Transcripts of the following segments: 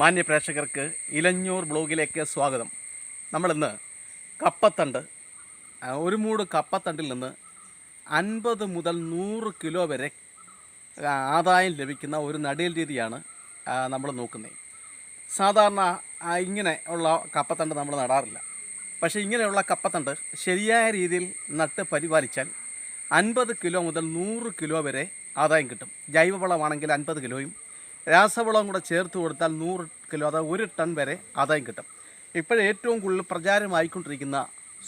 മാന്യ പ്രേക്ഷകർക്ക് ഇലഞ്ഞൂർ ബ്ലോഗിലേക്ക് സ്വാഗതം. നമ്മളിന്ന് കപ്പത്തണ്ട് ഒരു മൂട് കപ്പത്തണ്ടിൽ നിന്ന് അൻപത് മുതൽ നൂറ് കിലോ വരെ ആദായം ലഭിക്കുന്ന ഒരു നടീൽ രീതിയാണ് നമ്മൾ നോക്കുന്നത് സാധാരണ ഇങ്ങനെ ഉള്ള കപ്പത്തണ്ട് നമ്മൾ നടാറില്ല. പക്ഷേ ഇങ്ങനെയുള്ള കപ്പത്തണ്ട് ശരിയായ രീതിയിൽ നട്ട് പരിപാലിച്ചാൽ അൻപത് കിലോ മുതൽ നൂറ് കിലോ വരെ ആദായം കിട്ടും. ജൈവവളമാണെങ്കിൽ അൻപത് കിലോയും രാസവളം കൂടെ ചേർത്ത് കൊടുത്താൽ നൂറ് കിലോ അതായത് ഒരു ടൺ വരെ ആദായം കിട്ടും. ഇപ്പോൾ ഏറ്റവും കൂടുതൽ പ്രചാരമായിക്കൊണ്ടിരിക്കുന്ന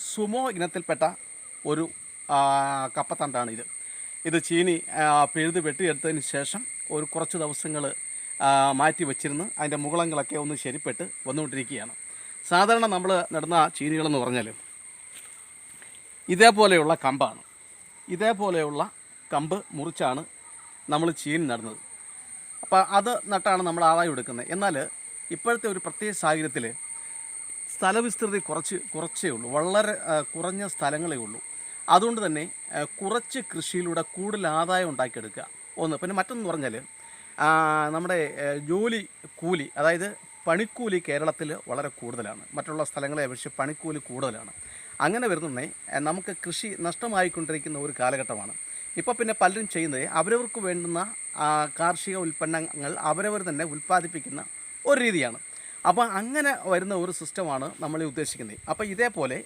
സുമോ ഇനത്തിൽപ്പെട്ട ഒരു കപ്പത്തണ്ടാണ് ഇത്. ഇത് ചീനി പിഴുത് വെട്ടിയെടുത്തതിന് ശേഷം ഒരു കുറച്ച് ദിവസങ്ങൾ മാറ്റി വെച്ചിരുന്ന് അതിന്റെ മുകളങ്ങളൊക്കെ ഒന്ന് ശരിപ്പെട്ട് വന്നുകൊണ്ടിരിക്കുകയാണ്. സാധാരണ നമ്മൾ നടുന്ന ചീനികളെന്ന് പറഞ്ഞാൽ ഇതേപോലെയുള്ള കമ്പാണ്. ഇതേപോലെയുള്ള കമ്പ് മുറിച്ചാണ് നമ്മൾ ചീനി നടുന്നത്. അപ്പോൾ അത് നട്ടാണ് നമ്മൾ ആദായം എടുക്കുന്നത്. എന്നാൽ ഇപ്പോഴത്തെ ഒരു പ്രത്യേക സാഹചര്യത്തിൽ സ്ഥലവിസ്തൃതി കുറച്ച് കുറച്ചേ ഉള്ളൂ. വളരെ കുറഞ്ഞ സ്ഥലങ്ങളേ ഉള്ളൂ. അതുകൊണ്ട് തന്നെ കുറച്ച് കൃഷിയിലൂടെ കൂടുതൽ ആദായം ഉണ്ടാക്കിയെടുക്കുക. ഒന്ന് പിന്നെ മറ്റൊന്ന് പറഞ്ഞാൽ നമ്മുടെ ജോലി കൂലി അതായത് പണിക്കൂലി കേരളത്തിൽ വളരെ കൂടുതലാണ്. മറ്റുള്ള സ്ഥലങ്ങളെ അപേക്ഷിച്ച് പണിക്കൂലി കൂടുതലാണ്. അങ്ങനെ വരുന്നതേ നമുക്ക് കൃഷി നഷ്ടമായിക്കൊണ്ടിരിക്കുന്ന ഒരു കാലഘട്ടമാണ്. ഇപ്പോൾ പിന്നെ പലരും ചെയ്യുന്നത് അവരവർക്ക് വേണ്ടുന്ന കാർഷിക ഉൽപ്പന്നങ്ങൾ അവരവർ തന്നെ ഉൽപ്പാദിപ്പിക്കുന്ന ഒരു രീതിയാണ്. അപ്പോൾ അങ്ങനെ വരുന്ന ഒരു സിസ്റ്റമാണ് നമ്മൾ ഉദ്ദേശിക്കുന്നത്. അപ്പോൾ ഇതേപോലെ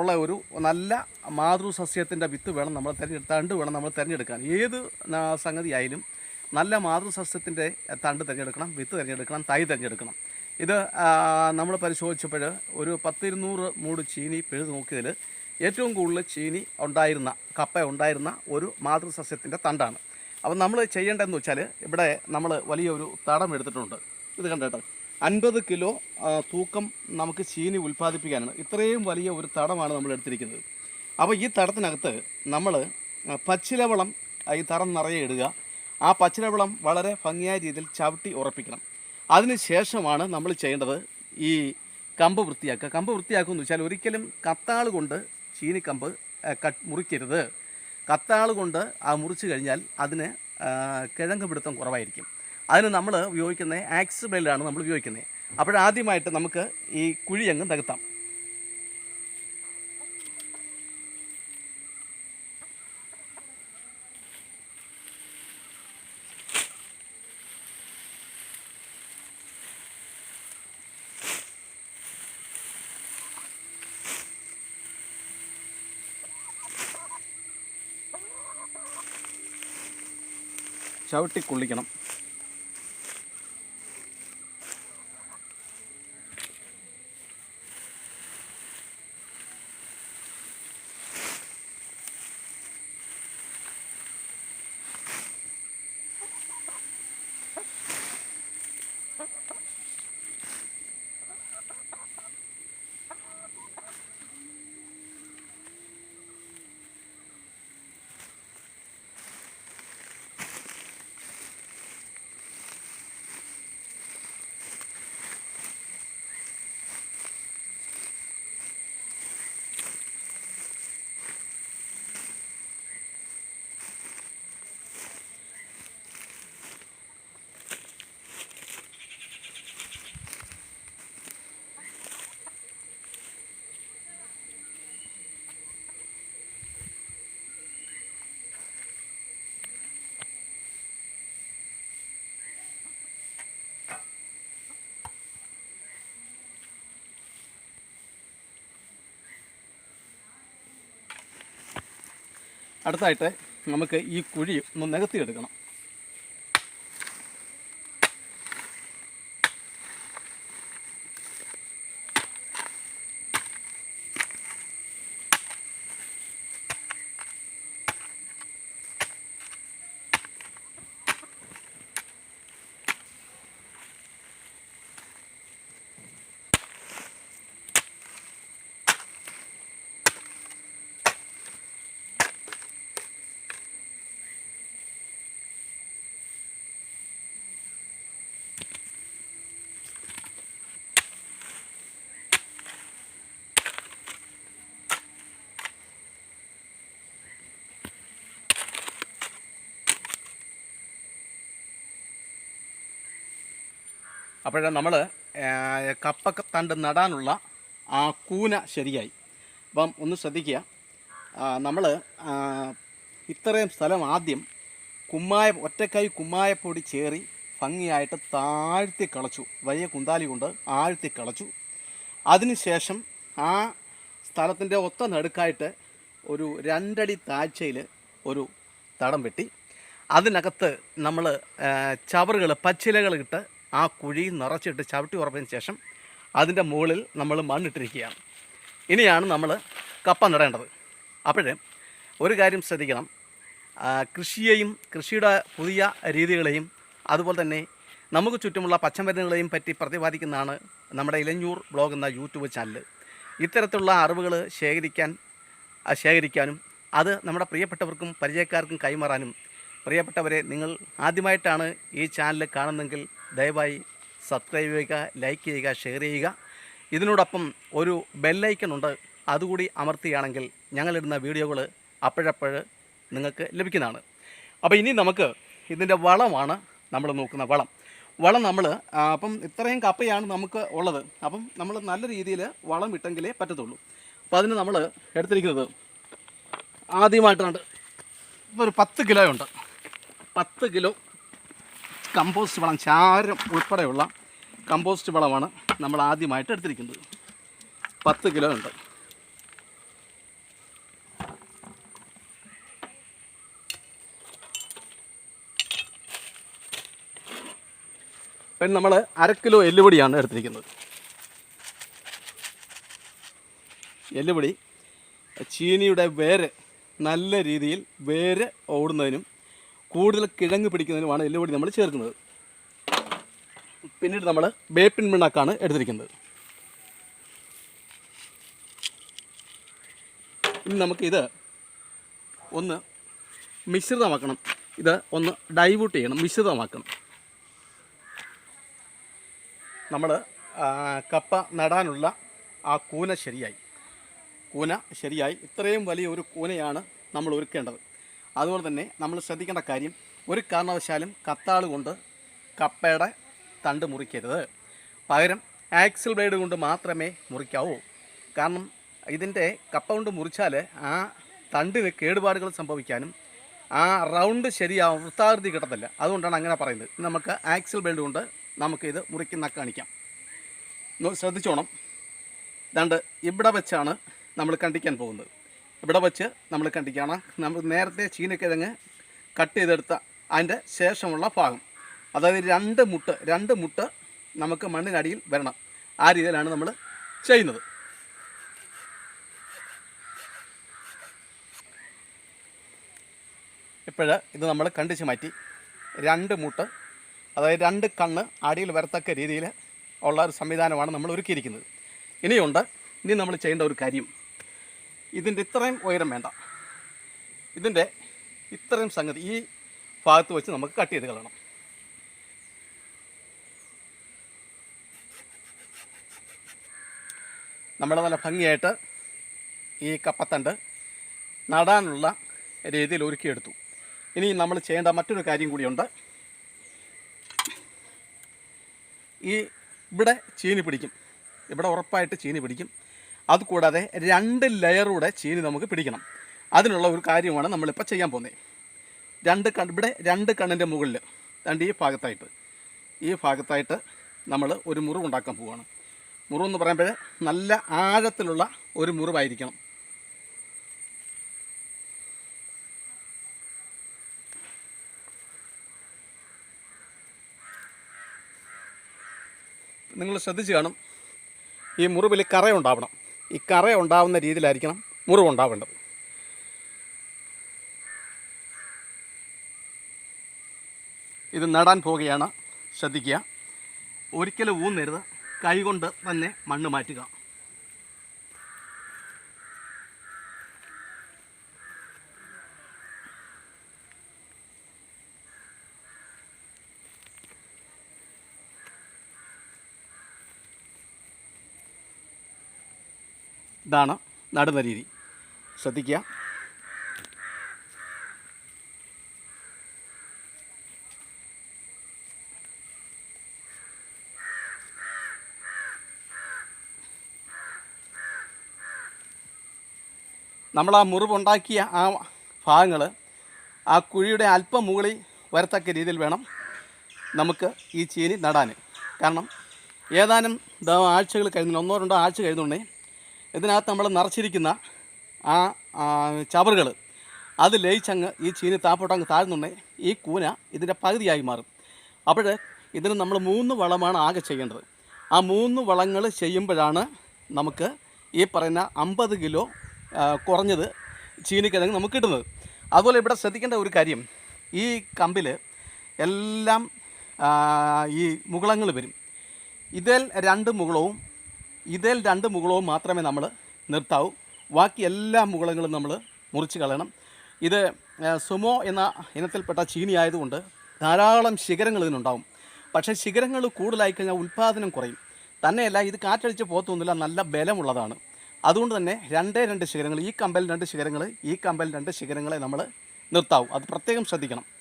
ഉള്ള ഒരു നല്ല മാതൃസസ്യത്തിന്റെ വിത്ത് വേണം നമ്മൾ തിരഞ്ഞെടുത്ത് തണ്ട് വേണം നമ്മൾ തിരഞ്ഞെടുക്കാൻ. ഏത് സംഗതിയായാലും നല്ല മാതൃസസ്യത്തിന്റെ തണ്ട് തിരഞ്ഞെടുക്കണം വിത്ത് തിരഞ്ഞെടുക്കണം തൈ തിരഞ്ഞെടുക്കണം. ഇത് നമ്മൾ പരിശോധിച്ചപ്പോൾ ഒരു പത്തിരുന്നൂറ് മൂട് ചീനി പിഴുത് നോക്കിയതിൽ ഏറ്റവും കൂടുതൽ ചീനി ഉണ്ടായിരുന്ന കപ്പ ഉണ്ടായിരുന്ന ഒരു മാതൃസസ്യത്തിന്റെ തണ്ടാണ്. അപ്പം നമ്മൾ ചെയ്യേണ്ടതെന്ന് വെച്ചാൽ ഇവിടെ നമ്മൾ വലിയൊരു തടം എടുത്തിട്ടുണ്ട്. ഇത് കണ്ടേട്ടോ അൻപത് കിലോ തൂക്കം നമുക്ക് ചീനി ഉൽപ്പാദിപ്പിക്കാനാണ്. ഇത്രയും വലിയ ഒരു തടമാണ് നമ്മൾ എടുത്തിരിക്കുന്നത്. അപ്പോൾ ഈ തടത്തിനകത്ത് നമ്മൾ പച്ചിലവളം ഈ തടം നിറയെ ഇടുക. ആ പച്ചിലവളം വളരെ ഭംഗിയായ രീതിയിൽ ചവിട്ടി ഉറപ്പിക്കണം. അതിന് ശേഷമാണ് നമ്മൾ ചെയ്യേണ്ടത് ഈ കമ്പ് വൃത്തിയാക്കുക. കമ്പ് വൃത്തിയാക്കുക എന്ന് വെച്ചാൽ ഒരിക്കലും കത്താൾ കൊണ്ട് ചീനിക്കമ്പ് കട്ട് മുറിക്കരുത്. കത്താൾ കൊണ്ട് ആ മുറിച്ച് കഴിഞ്ഞാൽ അതിന് കിഴങ്ങ് പിടുത്തം കുറവായിരിക്കും. അതിന് നമ്മൾ ഉപയോഗിക്കുന്ന ആക്സ് ബ്ലേഡാണ് നമ്മൾ ഉപയോഗിക്കുന്നത്. അപ്പോഴാദ്യമായിട്ട് നമുക്ക് ഈ കുഴി അങ്ങ് ചവിട്ടി കുള്ളിക്കണം. അടുത്തായിട്ട് നമുക്ക് ഈ കുഴി ഒന്ന് നികത്തിയെടുക്കണം. അപ്പോൾ നമ്മൾ കപ്പ തണ്ട് നടാനുള്ള ആ കൂന ശരിയായി. അപ്പം ഒന്ന് ശ്രദ്ധിക്കുക. നമ്മൾ ഇത്രയും സ്ഥലം ആദ്യം കുമ്മായ ഒറ്റക്കൈ കുമ്മായപ്പൊടി ചേറി ഭംഗിയായിട്ട് താഴ്ത്തി കളച്ചു. വലിയ കുന്താലി കൊണ്ട് ആഴ്ത്തി കളച്ചു. അതിനുശേഷം ആ സ്ഥലത്തിന്റെ ഒത്ത നടുക്കായിട്ട് ഒരു രണ്ടടി താഴ്ചയിൽ ഒരു തടം വെട്ടി. അതിനകത്ത് നമ്മൾ ചവറുകൾ പച്ചിലകൾ ഇട്ട് ആ കുഴി നിറച്ചിട്ട് ചവിട്ടി ഉറപ്പിന് ശേഷം അതിന്റെ മുകളിൽ നമ്മൾ മണ്ണിട്ടിരിക്കുകയാണ്. ഇനിയാണ് നമ്മൾ കപ്പ നടേണ്ടത്. അപ്പോഴേ ഒരു കാര്യം ശ്രദ്ധിക്കണം. കൃഷിയെയും കൃഷിയുടെ പുതിയ രീതികളെയും അതുപോലെ തന്നെ നമുക്ക് ചുറ്റുമുള്ള പച്ചമരുന്നുകളെയും പറ്റി പ്രതിപാദിക്കുന്നതാണ് നമ്മുടെ ഇലഞ്ഞൂർ ബ്ലോഗ് എന്ന യൂട്യൂബ് ചാനൽ. ഇത്തരത്തിലുള്ള അറിവുകൾ ശേഖരിക്കാൻ ശേഖരിക്കാനും അത് നമ്മുടെ പ്രിയപ്പെട്ടവർക്കും പരിചയക്കാർക്കും കൈമാറാനും പ്രിയപ്പെട്ടവരെ നിങ്ങൾ ആദ്യമായിട്ടാണ് ഈ ചാനൽ കാണുന്നതെങ്കിൽ ദയവായി സബ്സ്ക്രൈബ് ചെയ്യുക ലൈക്ക് ചെയ്യുക ഷെയർ ചെയ്യുക. ഇതിനോടൊപ്പം ഒരു ബെല്ലൈക്കൺ ഉണ്ട്. അതുകൂടി അമർത്തുകയാണെങ്കിൽ ഞങ്ങളിടുന്ന വീഡിയോകൾ അപ്പോഴപ്പോഴ് നിങ്ങൾക്ക് ലഭിക്കുന്നതാണ്. അപ്പോൾ ഇനി നമുക്ക് ഇതിന്റെ വളമാണ് നമ്മൾ നോക്കുന്ന വളം. വളം നമ്മൾ അപ്പം ഇത്രയും കപ്പയാണ് നമുക്ക് ഉള്ളത്. അപ്പം നമ്മൾ നല്ല രീതിയിൽ വളം ഇട്ടെങ്കിലേ പറ്റത്തുള്ളൂ. അപ്പം അതിന് നമ്മൾ എടുത്തിരിക്കുന്നത് ആദ്യമായിട്ടാണ്. ഒരു പത്ത് കിലോ ഉണ്ട്. പത്ത് കിലോ കമ്പോസ്റ്റ് വളം ചാരം ഉൾപ്പെടെയുള്ള കമ്പോസ്റ്റ് വളമാണ് നമ്മൾ ആദ്യമായിട്ട് എടുത്തിരിക്കുന്നത്. പത്ത് കിലോ ഉണ്ട്. പിന്നെ നമ്മൾ അര കിലോ എല്ലുപൊടിയാണ് എടുത്തിരിക്കുന്നത്. എല്ലുപൊടി ചീനിയുടെ വേര് നല്ല രീതിയിൽ വേര് ഓടുന്നതിനും കൂടുതൽ കിഴങ്ങ് പിടിക്കുന്നതിനുമാണ് എല്ലുപൊടി നമ്മൾ ചേർക്കുന്നത്. പിന്നീട് നമ്മൾ വേപ്പിൻ പിണ്ണാക്കാണ് എടുത്തിരിക്കുന്നത്. ഇനി നമുക്കിത് ഒന്ന് മിശ്രിതമാക്കണം. ഇത് ഒന്ന് ഡൈവൂട്ട് ചെയ്യണം മിശ്രിതമാക്കണം. നമ്മൾ കപ്പ നടാനുള്ള ആ കൂന ശരിയായി. കൂന ശരിയായി. ഇത്രയും വലിയ ഒരു കൂനയാണ് നമ്മൾ ഒരുക്കേണ്ടത്. അതുപോലെ തന്നെ നമ്മൾ ശ്രദ്ധിക്കേണ്ട കാര്യം ഒരു കാരണവശാലും കത്താൾ കൊണ്ട് കപ്പയുടെ തണ്ട് മുറിക്കരുത്. പകരം ആക്സിൽ ബ്ലേഡ് കൊണ്ട് മാത്രമേ മുറിക്കാവൂ. കാരണം ഇതിന്റെ കപ്പ കൊണ്ട് മുറിച്ചാൽ ആ തണ്ടിന് കേടുപാടുകൾ സംഭവിക്കാനും ആ റൗണ്ട് ശരിയാവും വൃത്താകൃതി കിട്ടത്തില്ല. അതുകൊണ്ടാണ് അങ്ങനെ പറയുന്നത്. നമുക്ക് ആക്സിൽ ബ്ലേഡ് കൊണ്ട് നമുക്കിത് മുറിക്കുന്ന കാണിക്കാം. ശ്രദ്ധിച്ചോണം. ദണ്ട് ഇവിടെ വെച്ചാണ് നമ്മൾ കണ്ടിക്കാൻ പോകുന്നത്. ഇവിടെ വെച്ച് നമ്മൾ കണ്ടിക്കുകയാണ് നമ്മൾ നേരത്തെ ചീനക്കിഴങ്ങ് കട്ട് ചെയ്തെടുത്ത അതിന്റെ ശേഷമുള്ള ഭാഗം. അതായത് രണ്ട് മുട്ട് രണ്ട് മുട്ട് നമുക്ക് മണ്ണിനടിയിൽ വരണം. ആ രീതിയിലാണ് നമ്മൾ ചെയ്യുന്നത്. ഇപ്പോഴ് ഇത് നമ്മൾ കണ്ടിച്ച് മാറ്റി രണ്ട് മുട്ട് അതായത് രണ്ട് കണ്ണ് അടിയിൽ വരത്തക്ക രീതിയിൽ ഉള്ള ഒരു സംവിധാനമാണ് നമ്മൾ ഒരുക്കിയിരിക്കുന്നത്. ഇനിയുണ്ട് ഇനി നമ്മൾ ചെയ്യേണ്ട ഒരു കാര്യം. ഇതിന്റെ ഇത്രയും ഉയരം വേണ്ട. ഇതിന്റെ ഇത്രയും സംഗതി ഈ ഭാഗത്ത് വെച്ച് നമുക്ക് കട്ട് ചെയ്ത് കളയണം. നമ്മൾ നല്ല ഭംഗിയായിട്ട് ഈ കപ്പത്തണ്ട് നടാനുള്ള രീതിയിൽ ഒരുക്കിയെടുത്തു. ഇനി നമ്മൾ ചെയ്യേണ്ട മറ്റൊരു കാര്യം കൂടിയുണ്ട്. ഈ ഇവിടെ ചീനി പിടിക്കും. ഇവിടെ ഉറപ്പായിട്ട് ചീനി പിടിക്കും. അതുകൂടാതെ രണ്ട് ലെയറൂടെ ചീനി നമുക്ക് പിടിക്കണം. അതിനുള്ള ഒരു കാര്യമാണ് നമ്മളിപ്പോൾ ചെയ്യാൻ പോകുന്നത്. രണ്ട് കൺ ഇവിടെ രണ്ട് കണ്ണിന്റെ മുകളിൽ രണ്ട് ഈ ഭാഗത്തായിട്ട്. ഈ ഭാഗത്തായിട്ട് നമ്മൾ ഒരു മുറിവ് ഉണ്ടാക്കാൻ പോവുകയാണ് മുറിവെന്ന് പറയുമ്പോൾ നല്ല ആഴത്തിലുള്ള ഒരു മുറിവായിരിക്കണം. നിങ്ങൾ ശ്രദ്ധിച്ച് കാണും. ഈ മുറിവിൽ കറ ഉണ്ടാവണം ഈ കറ ഉണ്ടാവുന്ന രീതിയിലായിരിക്കണം മുറിവ് ഉണ്ടാവേണ്ടത്. ഇത് നടാൻ പോവുകയാണ്. ശ്രദ്ധിക്കുക. ഒരിക്കലും ഊന്നരുത്. കൈകൊണ്ട് തന്നെ മണ്ണ് മാറ്റുക. ഇതാണ് നടുന്ന രീതി. ശ്രദ്ധിക്കുക. നമ്മൾ ആ മുറിവുണ്ടാക്കിയ ആ ഭാഗങ്ങൾ ആ കുഴിയുടെ അല്പം മുകളിൽ വരത്തക്ക രീതിയിൽ വേണം നമുക്ക് ഈ ചീനി നടാൻ. കാരണം ഏതാനും ആഴ്ചകൾ കഴിഞ്ഞ ഒന്നോ രണ്ടോ ആഴ്ച കഴിഞ്ഞുണ്ടെങ്കിൽ ഇതിനകത്ത് നമ്മൾ നിറച്ചിരിക്കുന്ന ആ ചവറുകൾ അത് ലയിച്ചങ്ങ് ഈ ചീനി താപ്പോട്ടങ്ങ് താഴ്ന്നുണ്ടെങ്കിൽ ഈ കൂന ഇതിന്റെ പകുതിയായി മാറും. അപ്പോൾ ഇതിന് നമ്മൾ മൂന്ന് വളമാണ് ആകെ ചെയ്യേണ്ടത്. ആ മൂന്ന് വളങ്ങൾ ചെയ്യുമ്പോഴാണ് നമുക്ക് ഈ പറയുന്ന അമ്പത് കിലോ കുറഞ്ഞത് ചീനിക്കിഴങ്ങ് നമുക്ക് കിട്ടുന്നത്. അതുപോലെ ഇവിടെ ശ്രദ്ധിക്കേണ്ട ഒരു കാര്യം ഈ കമ്പിൽ എല്ലാം ഈ മുകളങ്ങൾ വരും. ഇതിൽ രണ്ട് മുകുളവും ഇതിൽ രണ്ട് മുകളവും മാത്രമേ നമ്മൾ നിർത്താവൂ. ബാക്കി എല്ലാ മുകളങ്ങളും നമ്മൾ മുറിച്ച് കളയണം. ഇത് സുമോ എന്ന ഇനത്തിൽപ്പെട്ട ചീനി ആയതുകൊണ്ട് ധാരാളം ശിഖരങ്ങൾ ഇതിനുണ്ടാവും. പക്ഷേ ശിഖരങ്ങൾ കൂടുതലായി കഴിഞ്ഞാൽ ഉൽപ്പാദനം കുറയും. തന്നെയല്ല ഇത് കാറ്റടിച്ച് പോത്തൊന്നുമില്ല നല്ല ബലമുള്ളതാണ്. അതുകൊണ്ട് തന്നെ രണ്ടേ രണ്ട് ശിഖരങ്ങൾ ഈ കമ്പൽ രണ്ട് ശിഖരങ്ങൾ ഈ കമ്പൽ രണ്ട് ശിഖരങ്ങളെ നമ്മൾ നിർത്താവും. അത് പ്രത്യേകം ശ്രദ്ധിക്കണം.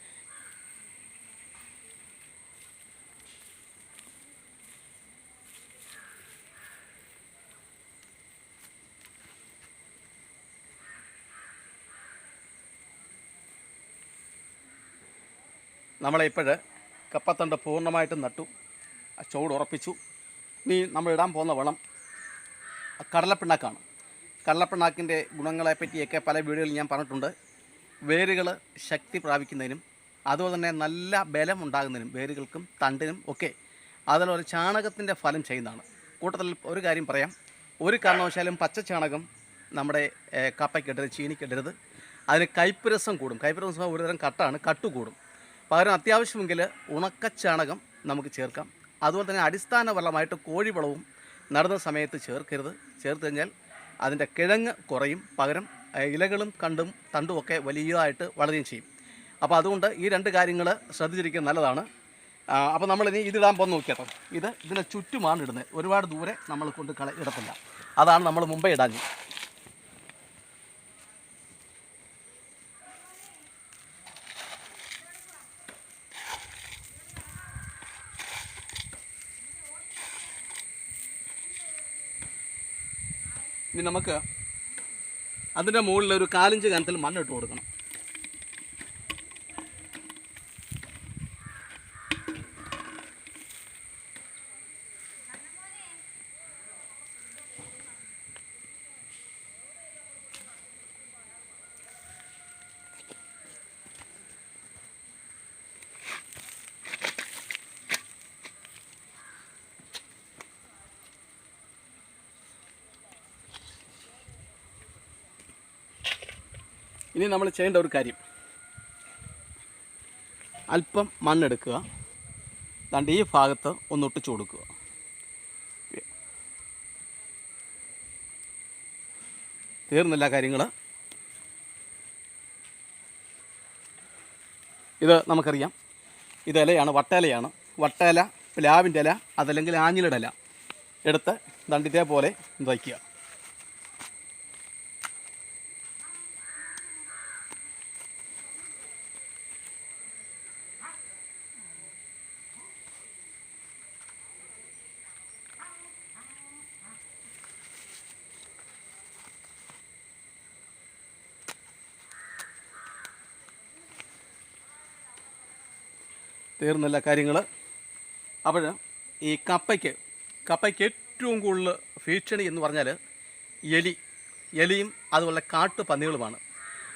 നമ്മളിപ്പോൾ കപ്പത്തണ്ട് പൂർണമായിട്ടും നട്ടു. ആ ചുവട് ഉറപ്പിച്ചു. ഇനി നമ്മൾ ഇടാൻ പോകുന്ന വളം കടലപ്പിണ്ണാക്കാണ്. കടലപ്പിണ്ണാക്കിന്റെ ഗുണങ്ങളെ പറ്റിയൊക്കെ പല വീഡിയോയിൽ ഞാൻ പറഞ്ഞിട്ടുണ്ട്. വേരുകൾ ശക്തി പ്രാപിക്കുന്നതിനും അതുപോലെ തന്നെ നല്ല ബലം ഉണ്ടാകുന്നതിനും വേരുകൾക്കും തണ്ടിനും ഒക്കെ അതിലൊരു ചാണകത്തിന്റെ ഫലം ചെയ്യുന്നതാണ്. കൂട്ടത്തിൽ ഒരു കാര്യം പറയാം. ഒരു കാരണവശാലും പച്ച ചാണകം നമ്മുടെ കപ്പയ്ക്കിടരുത് ചീനിക്കിടരുത് അതിന് കൈപ്പുരസം കൂടും. കൈപ്പുരസം ഒരുതരം കട്ടാണ് കട്ടു കൂടും. പകരം അത്യാവശ്യമെങ്കിൽ ഉണക്കച്ചാണകം നമുക്ക് ചേർക്കാം. അതുപോലെ തന്നെ അടിസ്ഥാന വളമായിട്ട് കോഴിവളവും നടുന്ന സമയത്ത് ചേർക്കരുത്. ചേർത്ത് കഴിഞ്ഞാൽ അതിന്റെ കിഴങ്ങ് കുറയും. പകരം ഇലകളും കണ്ടും തണ്ടുമൊക്കെ വലിയതായിട്ട് വളരുകയും ചെയ്യും. അപ്പോൾ അതുകൊണ്ട് ഈ രണ്ട് കാര്യങ്ങൾ ശ്രദ്ധിച്ചിരിക്കുന്നത് നല്ലതാണ്. അപ്പോൾ നമ്മൾ ഇനി ഇതിടാൻ പോകുന്ന നോക്കിയാട്ടോ. ഇത് ഇതിനെ ചുറ്റുമാണ് ഇടുന്നത്. ഒരുപാട് ദൂരെ നമ്മൾ കൊണ്ട് കള ഇടത്തില്ല. അതാണ് നമ്മൾ മുമ്പേ ഇടാഞ്ഞ് ഇനി നമുക്ക് അതിന്റെ മുകളിൽ ഒരു കാലിഞ്ച് കനത്തിൽ മണ്ണിട്ട് കൊടുക്കണം. ഇനി നമ്മൾ ചെയ്യേണ്ട ഒരു കാര്യം. അല്പം മണ്ണെടുക്കുക. ദാണ്ട് ഈ ഭാഗത്ത് ഒന്ന് ഒട്ടിച്ചു കൊടുക്കുക. തീർന്നില്ല കാര്യങ്ങൾ ഇത് നമുക്കറിയാം. ഇത് വട്ടേലയാണ് വട്ടേല പ്ലാവിന്റെ ഇല അതല്ലെങ്കിൽ ആഞ്ഞിലിടല. എടുത്ത് ദണ്ട് ഇതേപോലെ വയ്ക്കുക തീർന്നില്ല കാര്യങ്ങൾ അപ്പോൾ ഈ കപ്പയ്ക്ക് കപ്പയ്ക്ക് ഏറ്റവും കൂടുതൽ ഭീഷണി എന്ന് പറഞ്ഞാൽ എലി. എലിയും അതുപോലെ കാട്ടു പന്നികളുമാണ്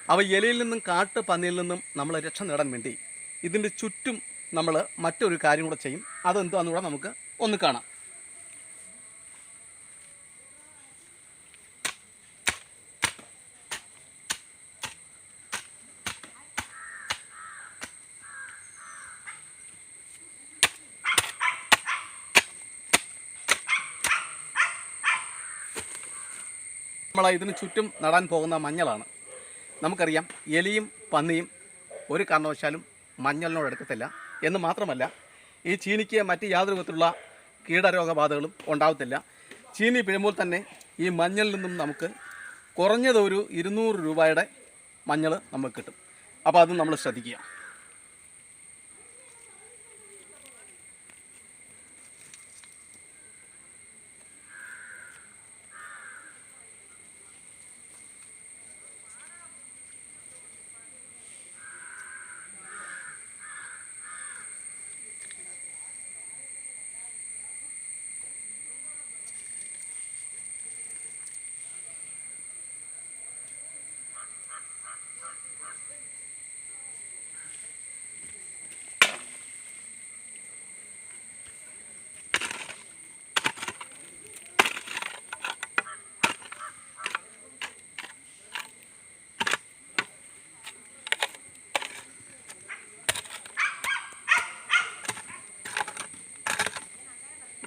അവ എലിയിൽ നിന്നും കാട്ടുപന്നിയിൽ നിന്നും നമ്മൾ രക്ഷ നേടാൻ വേണ്ടി ഇതിന്റെ ചുറ്റും നമ്മൾ മറ്റൊരു കാര്യം കൂടെ ചെയ്യും. അതെന്താന്ന് കൂടെ നമുക്ക് ഒന്ന് കാണാം. നമ്മൾ ഇതിന് ചുറ്റും നടാൻ പോകുന്ന മഞ്ഞളാണ്. നമുക്കറിയാം എലിയും പന്നിയും ഒരു കാരണവശാലും മഞ്ഞളിനോട് എടുക്കത്തില്ല എന്ന് മാത്രമല്ല ഈ ചീനിക്ക് മറ്റ് യാതൊരു വിധത്തിലുള്ള കീടരോഗബാധകളും ഉണ്ടാവത്തില്ല. ചീനി പിഴുമ്പോൾ തന്നെ ഈ മഞ്ഞളിൽ നിന്നും നമുക്ക് കുറഞ്ഞതൊരു ഇരുന്നൂറ് രൂപയുടെ മഞ്ഞൾ നമുക്ക് കിട്ടും. അപ്പോൾ അത് നമ്മൾ ശ്രദ്ധിക്കുക.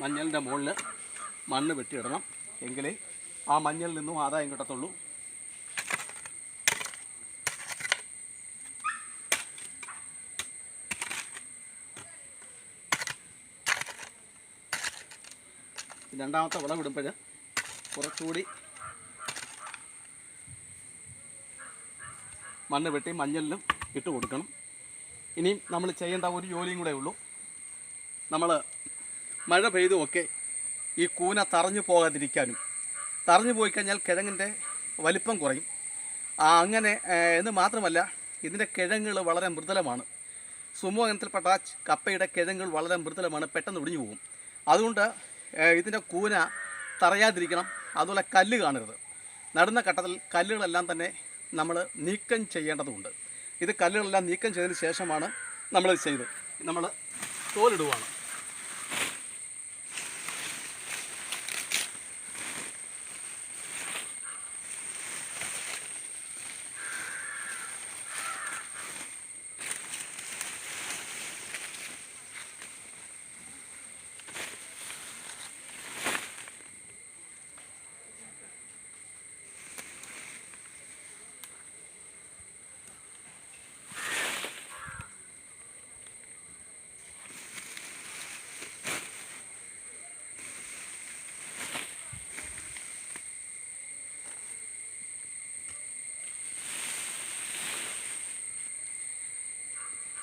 മഞ്ഞളിന്റെ മുകളിൽ മണ്ണ് വെട്ടിയിടണം. എങ്കിലേ ആ മഞ്ഞളിൽ നിന്നും ആദായം കിട്ടത്തുള്ളൂ. രണ്ടാമത്തെ വിളവിടുമ്പോൾ കുറച്ചുകൂടി മണ്ണ് വെട്ടി മഞ്ഞളിലും ഇട്ട് കൊടുക്കണം. ഇനിയും നമ്മൾ ചെയ്യേണ്ട ഒരു ജോലിയും കൂടെ ഉള്ളൂ. നമ്മൾ മഴ പെയ്തുമൊക്കെ ഈ കൂന തറഞ്ഞു പോകാതിരിക്കാനും. തറഞ്ഞു പോയി കഴിഞ്ഞാൽ കിഴങ്ങിന്റെ വലിപ്പം കുറയും. അങ്ങനെ എന്ന് മാത്രമല്ല ഇതിന്റെ കിഴങ്ങുകൾ വളരെ മൃദുലമാണ്. സുമോ ഇനത്തിൽപ്പെട്ട കപ്പയുടെ കിഴങ്ങുകൾ വളരെ മൃദുലമാണ് പെട്ടെന്ന് ഒടിഞ്ഞു പോകും. അതുകൊണ്ട് ഇതിന്റെ കൂന തറയാതിരിക്കണം അതുപോലെ കല്ല് കാണരുത്. നടുന്ന ഘട്ടത്തിൽ കല്ലുകളെല്ലാം തന്നെ നമ്മൾ നീക്കം ചെയ്യേണ്ടതുണ്ട്. ഇത് കല്ലുകളെല്ലാം നീക്കം ചെയ്തതിന് ശേഷമാണ് നമ്മൾ ചെയ്ത് നമ്മൾ തോലിടുവാണ്.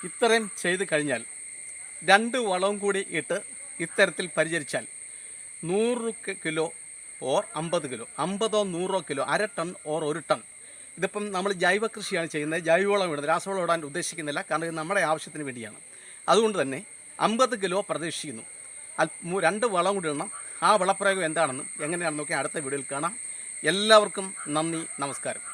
ഇത്രയും ചെയ്ത് കഴിഞ്ഞാൽ രണ്ട് വളവും കൂടി ഇട്ട് ഇത്തരത്തിൽ പരിചരിച്ചാൽ നൂറ് കിലോ ഓർ അമ്പത് കിലോ അമ്പതോ നൂറോ കിലോ അര ടൺ ഓർ ഒരു ടൺ. ഇതിപ്പം നമ്മൾ ജൈവ കൃഷിയാണ് ചെയ്യുന്നത്. ജൈവവളം ഇടുന്നത്. രാസവളം ഇടാൻ ഉദ്ദേശിക്കുന്നില്ല. കാരണം ഇത് നമ്മുടെ ആവശ്യത്തിന് വേണ്ടിയാണ്. അതുകൊണ്ട് തന്നെ അമ്പത് കിലോ പ്രതീക്ഷിക്കുന്നു. രണ്ട് വളം കൂടി ഇടണം. ആ വളപ്രയോഗം എന്താണെന്നും എങ്ങനെയാണെന്നൊക്കെ അടുത്ത വീഡിയോയിൽ കാണാം. എല്ലാവർക്കും നന്ദി നമസ്കാരം.